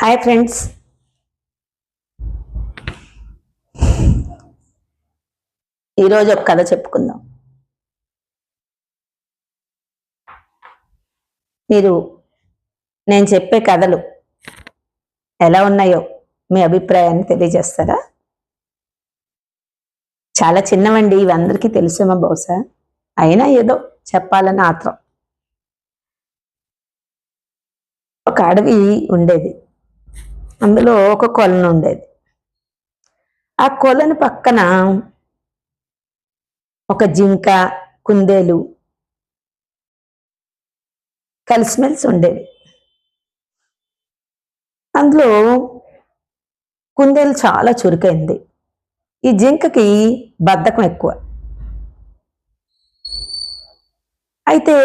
Hi friends. ఈరోజు ఒక కథ చెప్పుకుందాం. మీరు నేను చెప్పే కథలు ఎలా ఉన్నాయో మీ అభిప్రాయాన్ని తెలియజేస్తారా? చాలా చిన్నవండి ఇవి అందరికీ తెలుసేమో బహుశా. అయినా ఏదో చెప్పాలని ఆత్రం. ఒక అడవి ఉండేది. అందులో ఒక కొలను ఉండేది. ఆ కొలను పక్కన ఒక జింక కుందేలు కలిసిమెలిసి ఉండేవి. అందులో కుందేలు చాలా చురుకైంది. ఈ జింకకి బద్ధకం ఎక్కువ. అయితే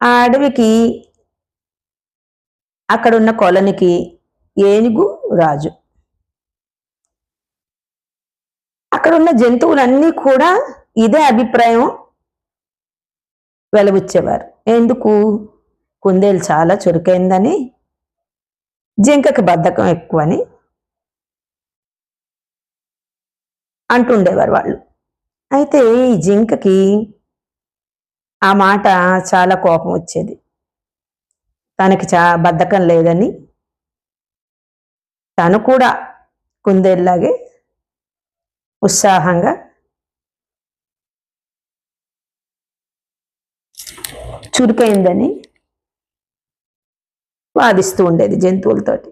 ఆ అడవికి అక్కడ ఉన్న కొలనికి ఏనుగు రాజు. అక్కడ ఉన్న జంతువులన్నీ కూడా ఇదే అభిప్రాయం వెలబుచ్చేవారు. ఎందుకు? కుందేలు చాలా చురుకైందని జింకకి బద్ధకం ఎక్కువని అంటుండేవారు వాళ్ళు. అయితే ఈ జింకకి ఆ మాట చాలా కోపం వచ్చేది. తనకి చా బద్ధకం లేదని తను కూడా కుందేల్లాగే ఉత్సాహంగా చురుకైందని వాదిస్తూ ఉండేది జంతువులతోటి.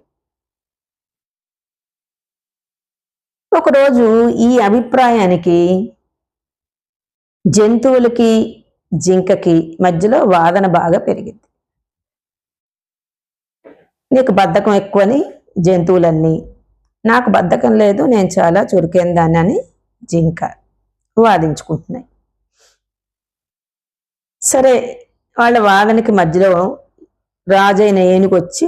ఒకరోజు ఈ అభిప్రాయానికి జంతువులకి జింకకి మధ్యలో వాదన బాగా పెరిగింది. నీకు బద్ధకం ఎక్కువని జంతువులన్నీ. నాకు బద్ధకం లేదు నేను చాలా చురుకైన దాన్ని అని జింక వాదించుకుంటున్నాయి. సరే వాళ్ళ వాదనకి మధ్యలో రాజైన ఏనుగు వచ్చి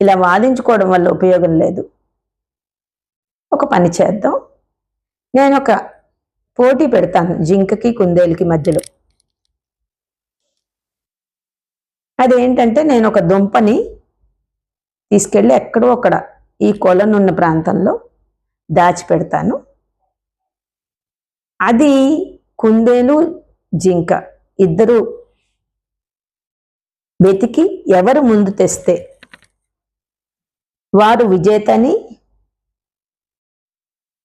ఇలా వాదించుకోవడం వల్ల ఉపయోగం లేదు. ఒక పని చేద్దాం. నేను ఒక పోటీ పెడతాను జింకకి కుందేలుకి మధ్యలో. అదేంటంటే నేను ఒక దుంపని తీసుకెళ్ళి ఎక్కడో అక్కడ ఈ కొలనున్న ప్రాంతంలో దాచిపెడతాను. అది కుందేలు జింక ఇద్దరు వెతికి ఎవరు ముందు తెస్తే? వారు విజేతని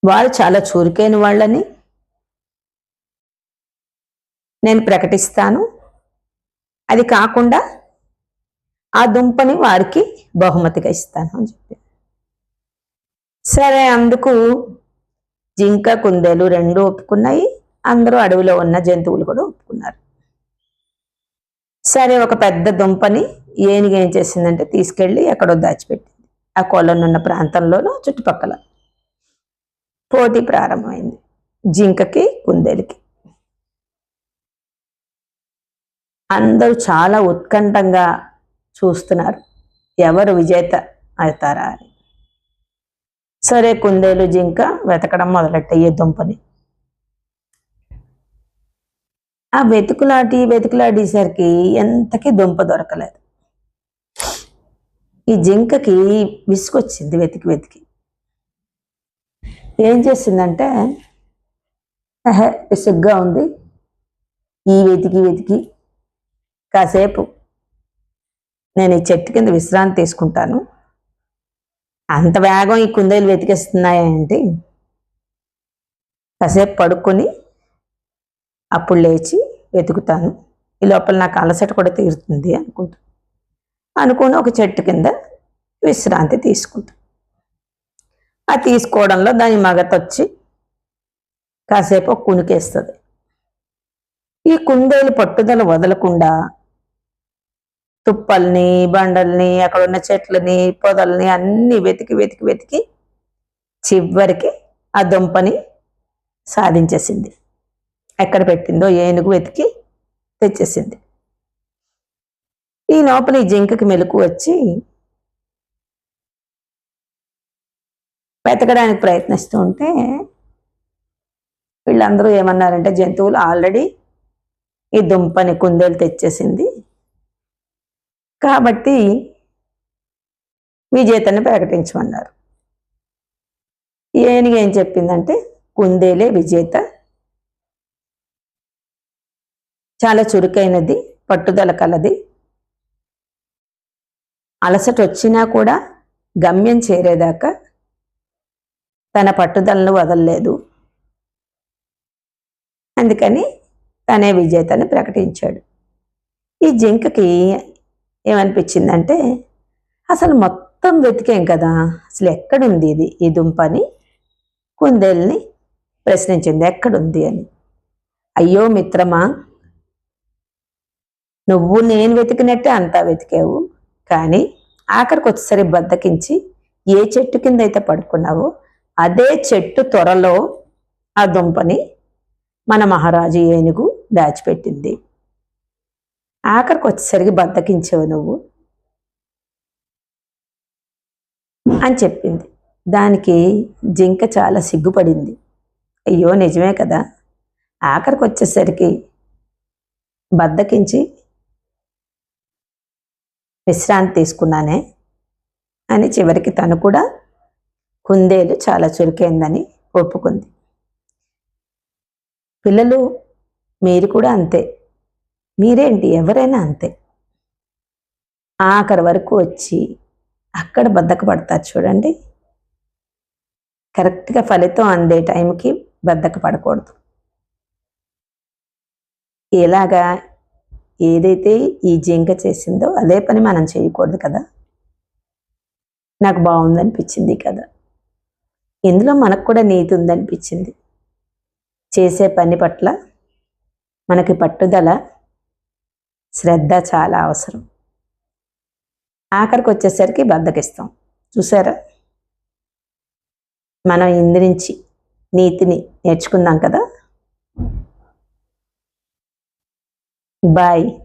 వారు చాలా చురుకైన వాళ్ళని నేను ప్రకటిస్తాను. అది కాకుండా ఆ దుంపని వారికి బహుమతిగా ఇస్తాను అని చెప్పి. సరే అందుకు జింక కుందేలు రెండు ఒప్పుకున్నాయి. అందరూ అడవిలో ఉన్న జంతువులు కూడా ఒప్పుకున్నారు. సరే ఒక పెద్ద దుంపని ఏనుగు ఏం చేసిందంటే తీసుకెళ్ళి ఎక్కడో దాచిపెట్టింది. ఆ కొలనున్న ప్రాంతంలోనూ చుట్టుపక్కల. పోటీ ప్రారంభమైంది. జింకకి కుందేలుకి. అందరూ చాలా ఉత్కంఠంగా చూస్తున్నారు. ఎవరు విజేత అవుతారా అని. సరే కుందేలు జింక వెతకడం మొదలెట్టయ్యే దుంపని. ఆ వెతుకులాటి వెతుకులాడేసరికి ఎంతకీ దుంప దొరకలేదు. ఈ జింకకి విసుకొచ్చింది వెతికి వెతికి. ఏం చేసిందంటే "ఎహె, విసుగ్గా ఉంది. ఈ వెతికి వెతికి కాసేపు నేను ఈ చెట్టు కింద విశ్రాంతి తీసుకుంటాను. అంత వేగం ఈ కుందేలు వెతికేస్తున్నాయేంటి కాసేపు పడుకొని అప్పుడు లేచి వెతుకుతాను. ఈ లోపల నాకు అలసట కూడా తీరుతుంది అనుకుంటా. అనుకుని ఒక చెట్టు కింద విశ్రాంతి తీసుకుంటా. ఆ తీసుకోవడంలో దాని మగతొచ్చి కాసేపు కునికేస్తుంది. ఈ కుందేలు పట్టుదల వదలకుండా తుప్పల్ని బండల్ని అక్కడ ఉన్న చెట్లని పొదల్ని అన్ని వెతికి వెతికి వెతికి చివరికి ఆ దుంపని సాధించేసింది. ఎక్కడ పెట్టిందో ఏనుగు వెతికి తెచ్చేసింది. ఈ లోపల ఈ జింకకి మెలకు వచ్చి వెతకడానికి ప్రయత్నిస్తూ ఉంటే వీళ్ళందరూ ఏమన్నారంటే జంతువులు ఆల్రెడీ ఈ దుంపని కుందేలు తెచ్చేసింది. కాబట్టి విజేతని ప్రకటించమన్నారు. ఏనుగు ఏం చెప్పిందంటే కుందేలే విజేత. చాలా చురుకైనది పట్టుదల కలది. అలసట వచ్చినా కూడా గమ్యం చేరేదాకా తన పట్టుదలను వదలలేదు. అందుకని తనే విజేతని ప్రకటించాడు. ఈ జింకకి ఏమనిపించిందంటే అసలు మొత్తం వెతికాం కదా అసలు ఎక్కడుంది ఇది? ఈ దుంపని కుందేల్ని ప్రశ్నించింది. ఎక్కడుంది అని? అయ్యో మిత్రమా నువ్వు నేను వెతికినట్టే అంతా వెతికావు. కానీ ఆఖరికి వచ్చేసరి బద్దకించి ఏ చెట్టు కింద అయితే పడుకున్నావో అదే చెట్టు త్వరలో ఆ దుంపని మన మహారాజు ఏనుగు దాచిపెట్టింది. ఆఖరికి వచ్చేసరికి బద్దకించావు నువ్వు అని చెప్పింది. దానికి జింక చాలా సిగ్గుపడింది. అయ్యో నిజమే కదా. ఆఖరికి వచ్చేసరికి బద్దకించి విశ్రాంతి తీసుకున్నానే అని చివరికి తను కూడా కుందేలు చాలా చురుకైందని ఒప్పుకుంది. పిల్లలు మీరు కూడా అంతే. మీరేంటి? ఎవరైనా అంతే. ఆఖరి వరకు వచ్చి అక్కడ బద్దక పడతారు చూడండి. కరెక్ట్గా ఫలితం అందే టైంకి బద్దక పడకూడదు ఎలాగా ఏదైతే ఈ జింక చేసిందో అదే పని మనం చేయకూడదు కదా. నాకు బాగుందనిపించింది కదా ఇందులో మనకు కూడా నీతి ఉందనిపించింది. చేసే పని పట్ల మనకి పట్టుదల శ్రద్ధ చాలా అవసరం. ఆఖరికి వచ్చేసరికి బద్దకిస్తాం. చూసారా? మనం ఇందు నుంచి నీతిని నేర్చుకుందాం కదా? బాయ్.